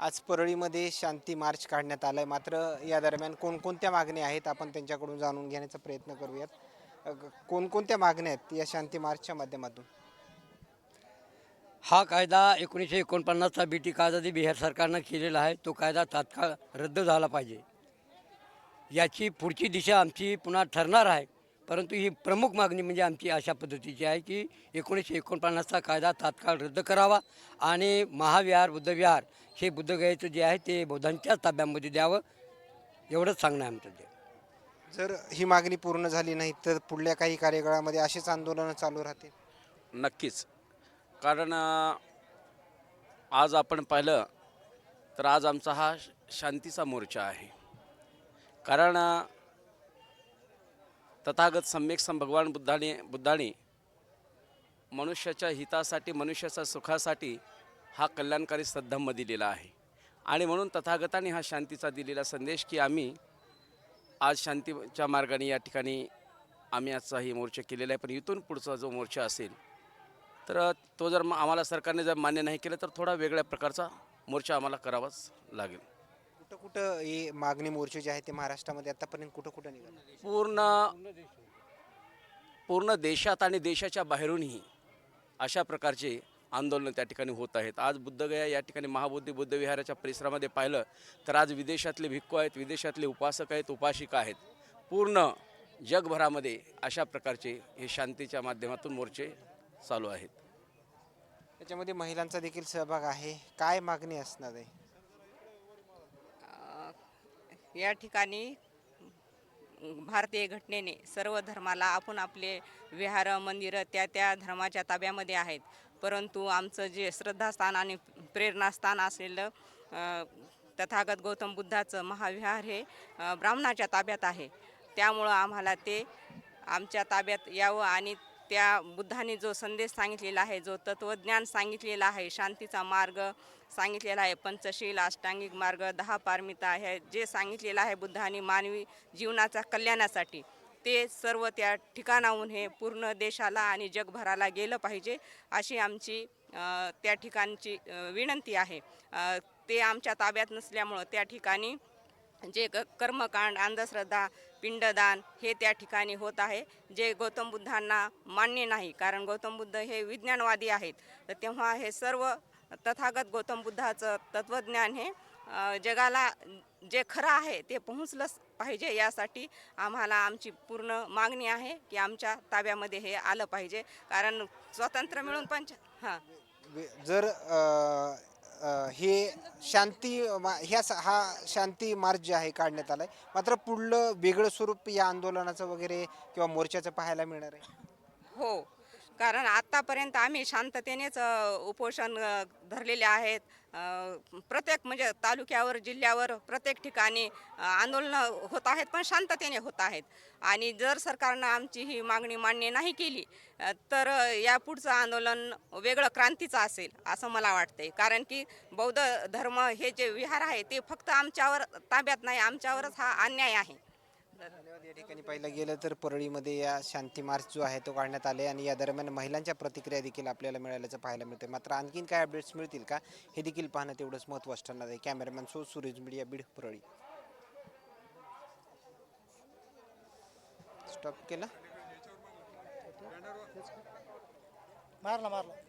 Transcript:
आज परळीमध्ये शांती मार्च काढण्यात आला आहे मात्र या दरम्यान कोणकोणत्या मागण्या आहेत आपण त्यांच्याकडून जाणून घेण्याचा प्रयत्न करूयात. कोणकोणत्या मागण्या आहेत या शांती मार्चच्या माध्यमातून? हा कायदा एकोणीसशे एकोणपन्नासचा बी टी कायदा जे बिहार सरकारनं केलेला आहे. तो कायदा तात्काळ रद्द झाला पाहिजे. याची पुढची दिशा आमची पुन्हा ठरणार आहे. परंतु ही प्रमुख मागणी म्हणजे आमची अशा पद्धतीची आहे की एकोणीसशे एकोणपन्नासचा कायदा तात्काळ रद्द करावा आणि महाविहार बुद्धविहार हे बुद्धगयेचं जे आहे ते बौद्धांच्याच ताब्यामध्ये द्यावं एवढंच सांगणं आहे आमचं ते. जर ही मागणी पूर्ण झाली नाही तर पुढल्या काही कार्यकाळामध्ये अशीच आंदोलनं चालू राहतील? नक्कीच. कारण अ, आज आपण पाहिलं तर आज आमचा हा श- शांतीचा मोर्चा आहे. कारण अ, तथागत सम्यक सम भगवान बुद्धाने बुद्धाने मनुष्याच्या हितासाठी मनुष्याच्या सुखासाठी हा कल्याणकारी सद्धम्म दिलेला आहे. आणि म्हणून तथागताने हा शांतीचा दिलेला संदेश की आम्ही आज शांतीच्या मार्गाने या ठिकाणी आम्ही आजचा ही मोर्चा केलेला आहे. पण इथून पुढचा जो मोर्चा असेल तर तो जर आम्हाला सरकारने जर मान्य नाही केलं तर थोडा वेगळ्या प्रकारचा मोर्चा आम्हाला करावाच लागेल. कुठं कुठं ही मागणी मोर्चे जे आहे ते महाराष्ट्रामध्ये आतापर्यंत कुठं कुठं निघाले? पूर्ण पूर्ण देशात आणि देशाच्या बाहेरूनही अशा प्रकारचे आंदोलनं त्या ठिकाणी होत आहेत. आज बुद्धगया या ठिकाणी महाबोधी बुद्ध विहाराच्या परिसरामध्ये पाहिलं तर आज विदेशातले भिक्खू आहेत विदेशातले उपासक आहेत उपासिका आहेत. पूर्ण जगभरामध्ये अशा प्रकारचे हे शांतीच्या माध्यमातून मोर्चे चालू आहेत. त्याच्यामध्ये महिलांचा देखील सहभाग आहे. काय मागणी असणार आहे? या ठिकाणी भारतीय घटनेने सर्व धर्माला आपण आपले विहार मंदिरं त्या त्या धर्माच्या ताब्यामध्ये आहेत. परंतु आमचं जे श्रद्धास्थान आणि प्रेरणास्थान असलेलं तथागत गौतम बुद्धाचं महाविहार हे ब्राह्मणाच्या ताब्यात आहे. त्यामुळं आम्हाला ते आमच्या ताब्यात यावं आणि त्या बुद्धाने जो संदेश सांगितलेला आहे जो तत्त्वज्ञान सांगितलेला आहे शांतीचा मार्ग सांगितलेला आहे पंचशील अष्टांगिक मार्ग दहा पारमिता आहे जे सांगितलेलं आहे बुद्धाने मानवी जीवनाचा कल्याणासाठी ते सर्व त्या ठिकाणाहून हे पूर्ण देशाला आणि जगभराला गेलं पाहिजे अशी आमची त्या ठिकाणची विनंती आहे. ते आमच्या ताब्यात नसल्यामुळं त्या ठिकाणी जे क कर्मकांड अंधश्रद्धा पिंडदान हे त्या ठिकाणी होत आहे. जे गौतम बुद्धांना मान्य नाही कारण गौतम बुद्ध हे विज्ञानवादी आहेत. तर तेव्हा हे सर्व तथागत गौतम बुद्धाचं तत्त्वज्ञान हे जगाला जे खरं आहे ते पोहोचलंच पाहिजे यासाठी आम्हाला आमची पूर्ण मागणी आहे की आमच्या ताब्यामध्ये हे आलं पाहिजे. कारण स्वातंत्र्य मिळून पंच हां. जर हे शांती ह्या स- हा शांती मार्च जे आहे काढण्यात आलाय मात्र पुढलं वेगळं स्वरूप या आंदोलनाचं वगैरे किंवा मोर्चाचं पाहायला मिळणार आहे? हो. कारण आत्तापर्यंत आम्ही शांततेनेच उपोषण धरलेले आहेत. प्रत्येक म्हणजे तालुक्यावर जिल्ह्यावर प्रत्येक ठिकाणी आंदोलनं होत आहेत पण शांततेने होत आहेत. आणि जर सरकारनं आमची ही मागणी मान्य नाही केली तर या पुढचं आंदोलन वेगळं क्रांतीचं असेल असं मला वाटतंय. कारण की बौद्ध धर्म हे जे विहार आहे ते फक्त आमच्यावर ताब्यात नाही आमच्यावरच हा अन्याय आहे. धन्यवाद. या ठिकाणी पाहिलं गेलं तर परळीमध्ये या शांती मार्च जो आहे तो काढण्यात आले आणि या दरम्यान महिलांच्या प्रतिक्रिया देखील आपल्याला मिळाल्याचं पाहायला मिळते मात्र आणखीन काय अपडेट्स मिळतील का हे देखील पाहणं तेवढंच महत्त्वाचं ठरणार आहे. कॅमेरामॅन सो सुरेज मीडिया बीड परळी. स्टॉप केला? मारला मारला.